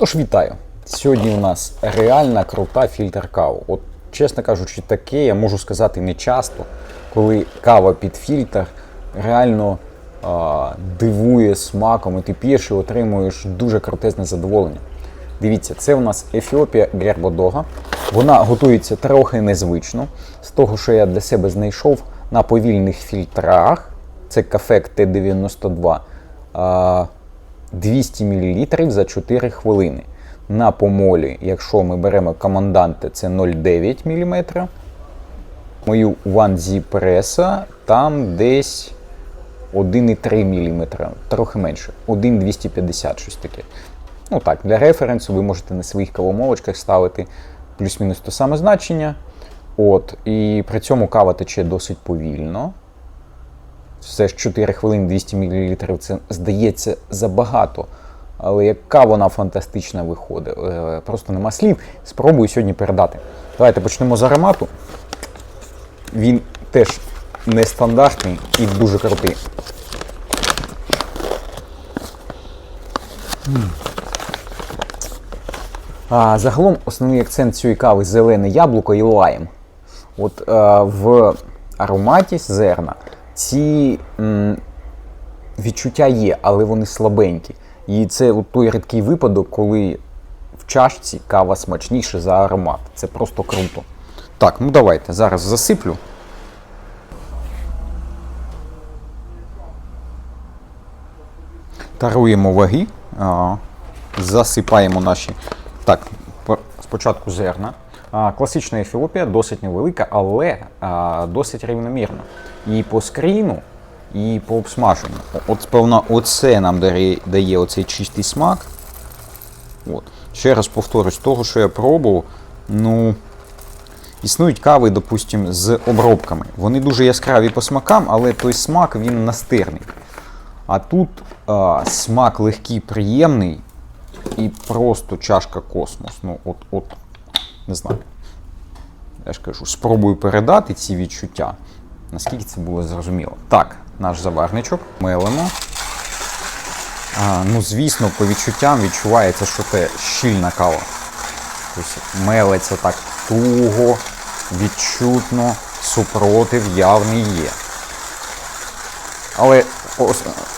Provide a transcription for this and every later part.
Тож вітаю! Сьогодні у нас реальна крута фільтр каву. От, чесно кажучи, таке я можу сказати не часто, коли кава під фільтр реально а, дивує смаком, і ти п'єш і отримуєш дуже крутезне задоволення. Дивіться, це у нас Ефіопія Гербодога. Вона готується трохи незвично. З того, що я для себе знайшов на повільних фільтрах. Це кафек Т92. А, 200 мл за 4 хвилини. На помолі, якщо ми беремо команданте, це 0,9 мм. Мою One Z Pressa там десь 1,3 мм, трохи менше, 1,250 щось таке. Ну так, для референсу ви можете на своїх кавомолочках ставити плюс-мінус те саме значення. От, і при цьому кава тече досить повільно. Все ж 4 хвилини 200 мл це здається забагато. Але яка вона фантастична виходить. Е, Просто нема слів. Спробую сьогодні передати. Давайте почнемо з аромату. Він теж нестандартний і дуже крутий. А, загалом основний акцент цієї кави зелене яблуко і лайм. От е, в ароматі зерна ці м, відчуття є, але вони слабенькі. І це от той рідкий випадок, коли в чашці кава смачніша за аромат. Це просто круто. Так, ну давайте зараз засиплю. Таруємо ваги, засипаємо наші. Так, спочатку зерна. Класична ефіопія досить невелика, але досить рівномірна. І по скріну, і по обсмаженню. От, певно, оце нам дає, оцей чистий смак. От. Ще раз повторюсь, того, що я пробував, ну. Існують кави, допустимо, з обробками. Вони дуже яскраві по смакам, але той смак він настирний. А тут а, смак легкий, приємний і просто чашка космос. Ну, от, от, не знаю. Я ж кажу, спробую передати ці відчуття. Наскільки це було зрозуміло. Так, наш заварничок мелимо. А, ну, звісно, по відчуттям відчувається, що це щільна кава. Тобто мелиться так туго, відчутно, супротив явний є. Але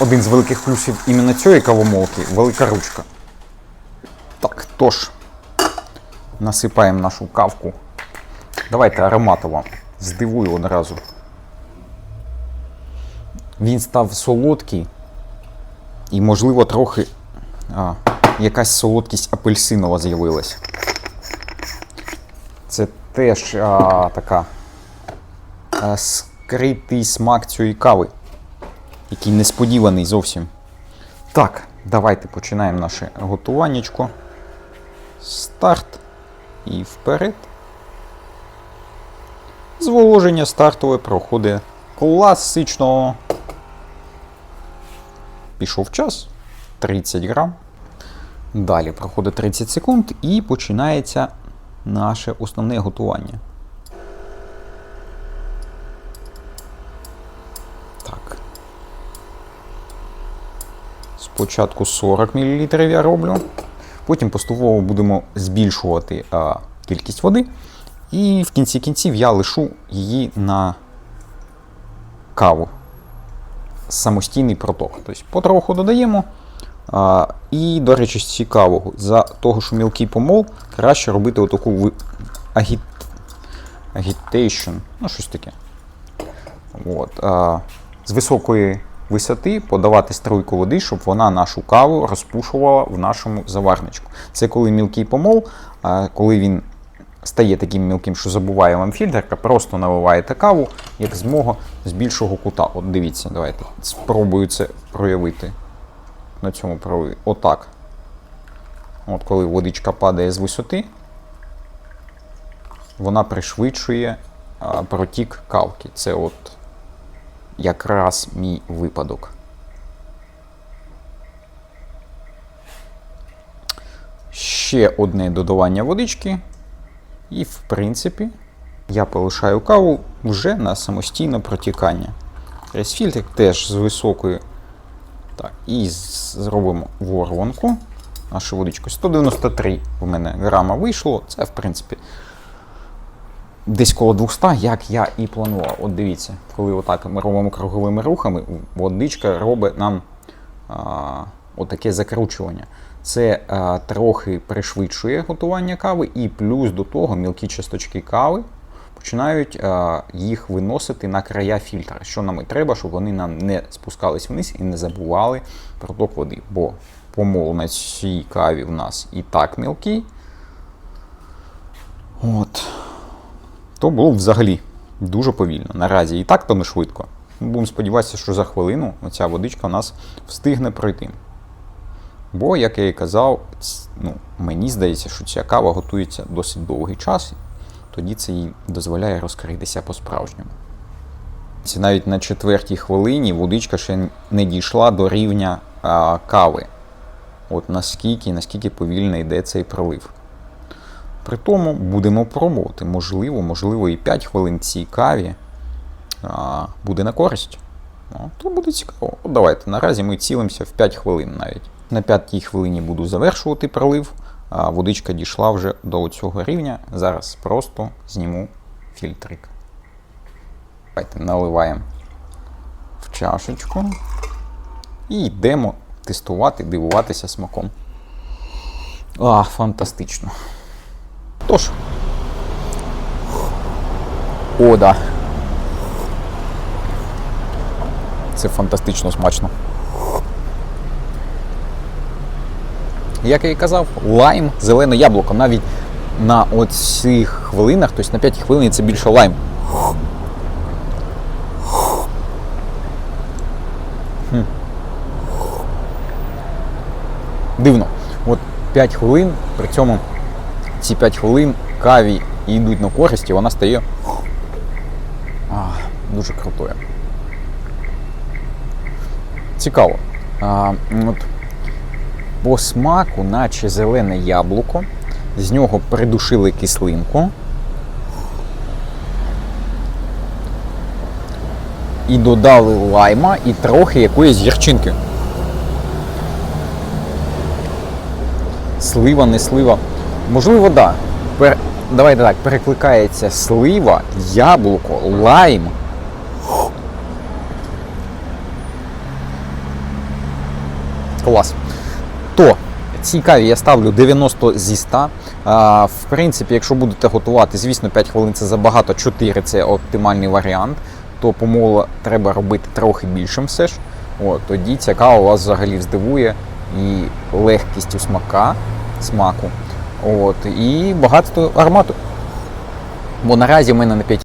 один з великих плюсів іменно цієї кавомолки велика ручка. Так, тож, насипаємо нашу кавку. Давайте ароматово. Здивую одразу. Він став солодкий і, можливо, трохи а, якась солодкість апельсинова з'явилась. Це теж а, така а, скритий смак цієї кави, який несподіваний зовсім. Так, давайте починаємо наше готуваннячко. Старт і вперед. Зволоження стартове проходить класично. Пішов час 30 грам. Далі проходить 30 секунд і починається наше основне готування. Так. Спочатку 40 мл я роблю. Потім поступово будемо збільшувати а, кількість води. І в кінці кінців я лишу її на каву. Самостійний проток. Тобто потроху додаємо. А, і, до речі, з цікавого, за того, що мілкий помол, краще робити отаку ви- агіт... агітейшн, ну щось таке. От, а, з високої висоти подавати струйку води, щоб вона нашу каву розпушувала в нашому заварничку. Це коли мілкий помол, коли він стає таким мілким, що забуває вам фільтр, просто наливаєте каву, як з мого з більшого кута. От дивіться, давайте спробую це проявити на цьому прояві. Отак. От коли водичка падає з висоти, вона пришвидшує протік кавки. Це от якраз мій випадок. Ще одне додавання водички. І, в принципі, я полишаю каву вже на самостійне протікання. Ресфільтр теж з високою. Так, і зробимо воронку. нашу водичку. 193 в мене грама вийшло. Це, в принципі, десь коло 200, як я і планував. От дивіться, коли отак ми робимо круговими рухами, водичка робить нам а, отаке закручування. Це а, трохи пришвидшує готування кави, і плюс до того мілкі часточки кави починають а, їх виносити на края фільтра. Що нам і треба, щоб вони нам не спускались вниз і не забували проток води. Бо помол на цій каві в нас і так мілкий. От. То було взагалі дуже повільно. Наразі і так то не швидко. Будемо сподіватися, що за хвилину оця водичка у нас встигне пройти. Бо, як я і казав, ну, мені здається, що ця кава готується досить довгий час, тоді це їй дозволяє розкритися по-справжньому. Навіть на четвертій хвилині водичка ще не дійшла до рівня а, кави. От наскільки, наскільки повільно йде цей пролив. При тому будемо пробувати. Можливо, можливо, і 5 хвилин цій каві а, буде на користь. Ну, то буде цікаво. От давайте. Наразі ми цілимося в 5 хвилин навіть. На п'ятій хвилині буду завершувати пролив. А водичка дійшла вже до цього рівня. Зараз просто зніму фільтрик. Давайте наливаємо в чашечку і йдемо тестувати, дивуватися смаком. А, фантастично. Тож. О, да. Це фантастично смачно. Як я і казав, лайм, зелене яблуко. Навіть на оцих хвилинах, тобто на 5 хвилин це більше лайм. Дивно. От 5 хвилин, при цьому ці 5 хвилин каві йдуть на користь, і вона стає дуже крутою. Цікаво. А, от, по смаку, наче зелене яблуко, з нього придушили кислинку. І додали лайма і трохи якоїсь гірчинки. Слива, не слива. Можливо, так. Да. Давайте так, перекликається слива, яблуко, лайм. Клас. То цій каві я ставлю 90 зі 100. А, в принципі, якщо будете готувати, звісно, 5 хвилин це забагато, 4 це оптимальний варіант. То помолу треба робити трохи більшим все ж. От, тоді ця кава вас взагалі здивує і легкістю смака, смаку. От, і багатство аромату. Бо наразі в мене на 5